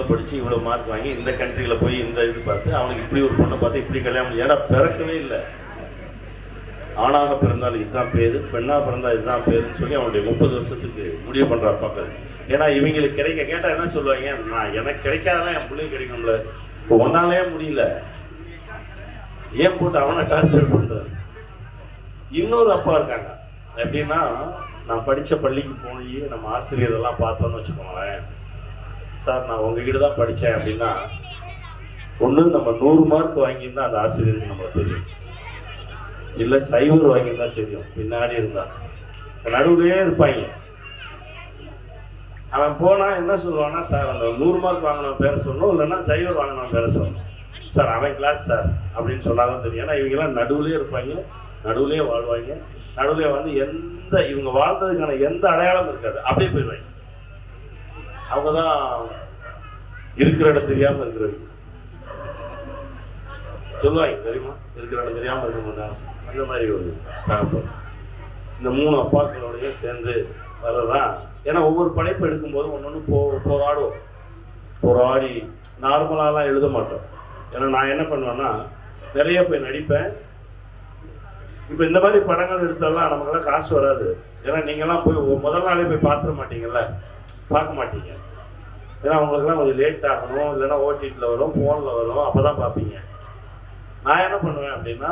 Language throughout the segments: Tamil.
ஸ்கூலில் படித்து இவ்வளோ மார்க் வாங்கி இந்த கண்ட்ரியில் போய் இந்த இது பார்த்து அவனுக்கு இப்படி ஒரு பொண்ணை பார்த்து இப்படி கல்யாணம் ஏடா பிறக்கவே இல்லை. ஆணாக பிறந்தால் இதுதான் பேர் பெண்ணாக பிறந்தால் இதுதான் பேருன்னு சொல்லி அவனுடைய முப்பது வருஷத்துக்கு முடிவு பண்ணுற அப்பாக்கள். ஏன்னா இவங்களுக்கு கிடைக்க கேட்டால் என்ன சொல்லுவாங்க? நான் எனக்கு கிடைக்காதெல்லாம் என் பிள்ளைக்கு கிடைக்கும்ல. இப்போ ஒன்னாலே முடியல. ஏன் போட்டு அவனை டார்ச்சர் பண்ணுற இன்னொரு அப்பா இருக்காங்க. எப்படின்னா நான் படித்த பள்ளிக்கு போய் நம்ம ஆசிரியரெல்லாம் பார்த்தோன்னு வச்சுக்கோங்களேன். சார் நான் உங்ககிட்ட தான் படித்தேன் அப்படின்னா ஒன்று நம்ம நூறு மார்க் வாங்கியிருந்தா அந்த ஆசிரியருக்கு நம்மளுக்கு தெரியும். இல்லை சைவர் வாங்கியிருந்தா தெரியும். பின்னாடி இருந்தா. நடுவுலயே இருப்பாங்க. அவன் போனால் என்ன சொல்லுவான்னா சார் அந்த நூறு மார்க் வாங்கினவன் பேரை சொல்லணும் இல்லைன்னா சைவர் வாங்கினவன் பேரை சொல்லணும். சார் அவன் கிளாஸ் சார் அப்படின்னு சொன்னாதான் தெரியும். ஏன்னா இவங்கெல்லாம் நடுவுலேயே இருப்பாங்க நடுவுலேயே வாழ்வாங்க. நடுவில் வந்து எந்த இவங்க வாழ்ந்ததுக்கான எந்த அடையாளம் இருக்காது. அப்படியே போயிடுவாங்க. அவங்க தான் இருக்கிற இடம் தெரியாமல் இருக்கிறவங்க சொல்லுவாங்க தெரியுமா? இருக்கிற இடம் தெரியாமல் இருக்க மாட்டாங்க அந்த மாதிரி ஒரு தகப்பன் இந்த மூணு அப்பாக்களோடையும் சேர்ந்து வர்றதான் ஏன்னா ஒவ்வொரு படைப்பு எடுக்கும்போது ஒன்று ஒன்று போ போராடுவோம். போராடி நார்மலாலாம் எழுத மாட்டோம். ஏன்னா நான் என்ன பண்ணுவேன்னா நிறைய போய் நடிப்பேன். இப்போ இந்த மாதிரி படங்கள் எடுத்தாலாம் நமக்கெல்லாம் காசு வராது. ஏன்னா நீங்கள்லாம் போய் முதல் நாளே போய் பார்த்துட மாட்டீங்கல்ல? பார்க்க மாட்டீங்க. ஏன்னா உங்களுக்குலாம் கொஞ்சம் லேட் ஆகணும் இல்லைன்னா ஓடிடியில் வரும் ஃபோனில் வரும் அப்போ தான் பார்ப்பீங்க. நான் என்ன பண்ணுவேன் அப்படின்னா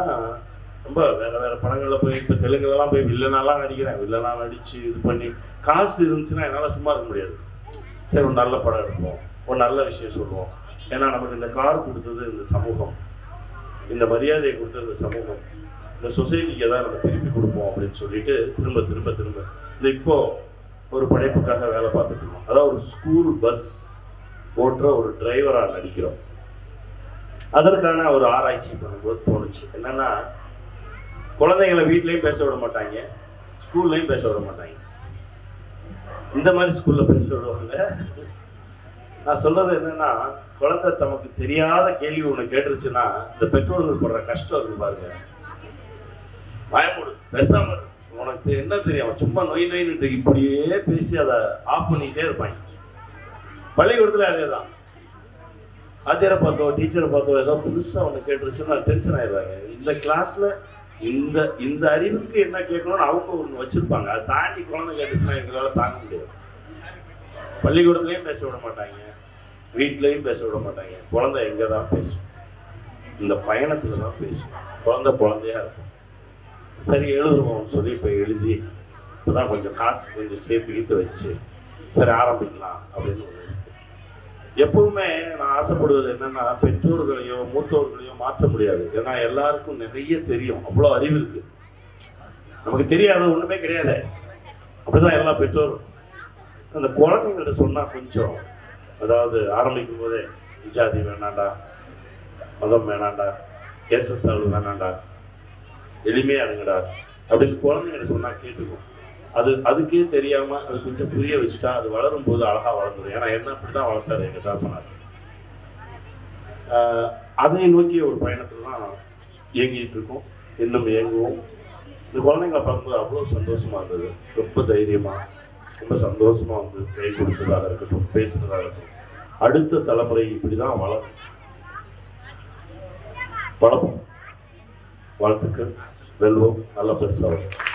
ரொம்ப வேறு வேறு படங்களில் போய் இப்போ தெலுங்குலலாம் போய் வில்லனாலாம் நடிக்கிறேன். வில்லனா நடித்து இது பண்ணி காசு இருந்துச்சுன்னா என்னால் சும்மா இருக்க முடியாது. சரி ஒரு நல்ல படம் எடுப்போம். ஒரு நல்ல விஷயம் சொல்லுவோம். ஏன்னா நமக்கு இந்த கார் கொடுத்தது இந்த சமூகம். இந்த மரியாதையை கொடுத்தது இந்த சமூகம். இந்த சொசைட்டிக்கு எதாவது நம்ம திருப்பி கொடுப்போம் அப்படின்னு சொல்லிட்டு திரும்ப திரும்ப திரும்ப. இந்த இப்போது ஒரு படைப்புக்காக வேலை பார்த்துட்டு இருக்கோம். அதாவது ஒரு ஸ்கூல் பஸ் ஓட்டுற ஒரு டிரைவராக நடிக்கிறோம். அதற்கான ஒரு ஆராய்ச்சி பண்ணும்போது தோணுச்சு. என்னன்னா குழந்தைங்களை வீட்லேயும் பேச விட மாட்டாங்க ஸ்கூல்லையும் பேச விட மாட்டாங்க. இந்த மாதிரி ஸ்கூலில் பேச விடுவாங்க. நான் சொல்றது என்னன்னா குழந்தை தமக்கு தெரியாத கேள்வி ஒன்று கேட்டுருச்சுன்னா இந்த பெற்றோர்கள் படுற கஷ்டம் இருக்கு பாருங்க. பயமுடு பேசாமல் உனக்கு என்ன தெரியும்? சும்மா நொய் நொயின்னு இப்படியே பேசி அதை ஆஃப் பண்ணிக்கிட்டே இருப்பாங்க பள்ளிக்கூடத்தில் அதே தான் ஆத்தியரை பார்த்தோ டீச்சரை பார்த்தோ ஏதோ புதுசாக ஒன்று கேட்டுருச்சுன்னா டென்ஷன் ஆயிடுவாங்க. இந்த கிளாஸில் இந்த இந்த அறிவுக்கு என்ன கேட்கணும்னு அவங்க ஒன்று வச்சுருப்பாங்க. அதை தாண்டி குழந்தை கேட்டுச்சுன்னா எங்களால் தாங்க முடியாது. பள்ளிக்கூடத்துலேயும் பேச விட மாட்டாங்க. வீட்லேயும் பேச விட மாட்டாங்க. குழந்தை எங்கே தான் பேசும்? இந்த பயணத்தில் தான் பேசும். குழந்தை குழந்தையா இருக்கும். சரி எழுதுவோம்னு சொல்லி இப்போ எழுதி இப்போ தான் கொஞ்சம் காசு கொஞ்சம் சேர்த்து கீத்து வச்சு சரி ஆரம்பிக்கலாம் அப்படின்னு ஒன்று எப்பவுமே நான் ஆசைப்படுவது என்னென்னா பெற்றோர்களையோ மூத்தோர்களையோ மாற்ற முடியாது. ஏன்னா எல்லாருக்கும் நிறைய தெரியும். அவ்வளோ அறிவு இருக்கு. நமக்கு தெரியாத ஒன்றுமே கிடையாது. அப்படிதான் எல்லா பெற்றோரும். அந்த குழந்தைங்கள்ட்ட சொன்னால் கொஞ்சம் அதாவது ஆரம்பிக்கும் போதே ஜாதி வேணாண்டா மதம் வேணாண்டா ஏற்றத்தாழ்வு வேணாண்டா எளிமையா இருங்கடா அப்படின்னு குழந்தைங்கிட்ட சொன்னா கேட்டுக்கும். அது அதுக்கே தெரியாம அது கொஞ்சம் புரிய வச்சுட்டா அது வளரும் போது அழகா வளர்ந்துடும் ஏன்னா என்ன அப்படிதான் வளர்த்தாரு எங்க தாப்பனார் அதை நோக்கிய ஒரு பயணத்துல தான் இயங்கிட்டு இருக்கோம். இன்னும் இயங்குவோம். இந்த குழந்தைங்களை பார்க்கும்போது அவ்வளோ சந்தோஷமா இருந்தது. ரொம்ப தைரியமா ரொம்ப சந்தோஷமா வந்து கை கொடுத்ததாக இருக்கட்டும் பேசுனதாக இருக்கட்டும். அடுத்த தலைமுறை இப்படிதான் வளரும். வளர்ப்போம். வாழ்த்துக்கள். வெல்வோம். நல்ல பெருசாகும்.